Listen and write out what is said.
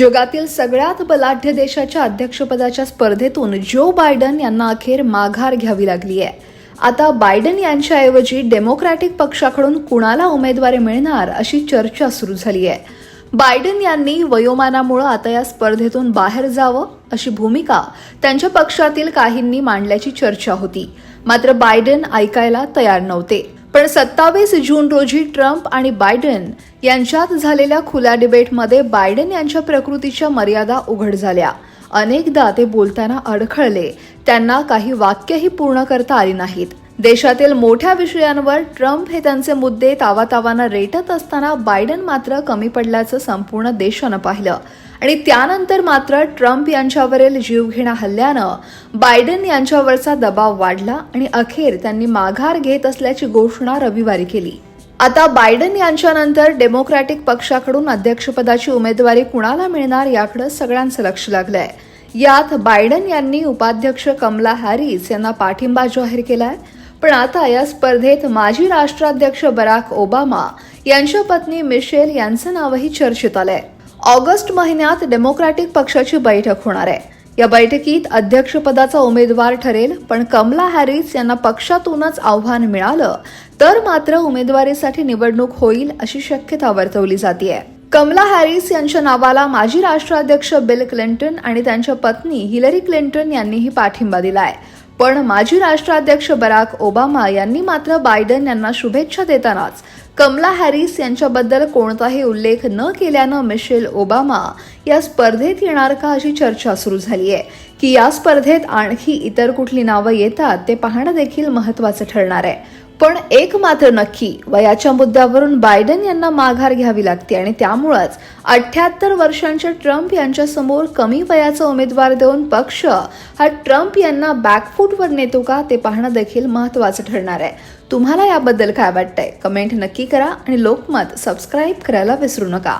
जगातील सगळ्यात बलाढ्य देशाच्या अध्यक्षपदाच्या स्पर्धेतून जो बायडन यांना अखेर माघार घ्यावी लागली आहे. आता बायडन यांच्याऐवजी डेमोक्रॅटिक पक्षाकडून कुणाला उमेदवारी मिळणार अशी चर्चा सुरू झाली आहे. बायडन यांनी वयोमानामुळं आता या स्पर्धेतून बाहेर जावं अशी भूमिका त्यांच्या पक्षातील काहींनी मांडल्याची चर्चा होती. मात्र बायडन ऐकायला तयार नव्हते. पण सत्तावीस जून रोजी ट्रम्प आणि बायडन यांच्यात झालेल्या खुल्या डिबेटमध्ये बायडन यांच्या प्रकृतीच्या मर्यादा उघड झाल्या. अनेकदा ते बोलताना अडखळले. त्यांना काही वाक्यही पूर्ण करता आली नाहीत. देशातील मोठ्या विषयांवर ट्रम्प हे त्यांचे मुद्दे तावातावानं रेटत असताना बायडन मात्र कमी पडल्याचं संपूर्ण देशानं पाहिलं. आणि त्यानंतर मात्र ट्रम्प यांच्यावरील जीवघेणा हल्ल्यानं बायडन यांच्यावरचा दबाव वाढला आणि अखेर त्यांनी माघार घेत असल्याची घोषणा रविवारी केली. आता बायडन यांच्यानंतर डेमोक्रॅटिक पक्षाकडून अध्यक्षपदाची उमेदवारी कुणाला मिळणार याकडे सगळ्यांचं लक्ष लागलंय. यात बायडन यांनी उपाध्यक्ष कमला हॅरिस यांना पाठिंबा जाहीर केलाय. पण आता या स्पर्धेत माजी राष्ट्राध्यक्ष बराक ओबामा यांच्या पत्नी मिशेल यांचं नावही चर्चेत आलंय. ऑगस्ट महिन्यात डेमोक्रॅटिक पक्षाची बैठक होणार आहे. या बैठकीत अध्यक्षपदाचा उमेदवार ठरेल पण कमला हॅरिस यांना पक्षातूनच आव्हान मिळालं तर मात्र उमेदवारीसाठी निवडणूक होईल अशी शक्यता वर्तवली जाते कमला हॅरिस यांच्या नावाला माजी राष्ट्राध्यक्ष बिल क्लिंटन आणि त्यांच्या पत्नी हिलरी क्लिंटन यांनीही पाठिंबा दिलाय. पण माजी राष्ट्राध्यक्ष बराक ओबामा यांनी मात्र बायडन यांना शुभेच्छा देतानाच कमला हॅरिस यांच्याबद्दल कोणताही उल्लेख न केल्यानं मिशेल ओबामा या स्पर्धेत येणार का अशी चर्चा सुरू झाली आहे की या स्पर्धेत आणखी इतर कुठली नावं येतात ते पाहणं देखील महत्वाचं ठरणार आहे. पण एक मात्र नक्की वयाच्या मुद्द्यावरून बायडन यांना माघार घ्यावी लागते आणि त्यामुळंच अठ्याहत्तर वर्षांच्या ट्रम्प यांच्यासमोर कमी वयाचा उमेदवार देऊन पक्ष हा ट्रम्प यांना बॅकफूटवर नेतो का ते पाहणं देखील महत्वाचं ठरणार आहे. तुम्हाला याबद्दल काय वाटतंय? कमेंट नक्की करा आणि लोकमत सबस्क्राईब करायला विसरू नका.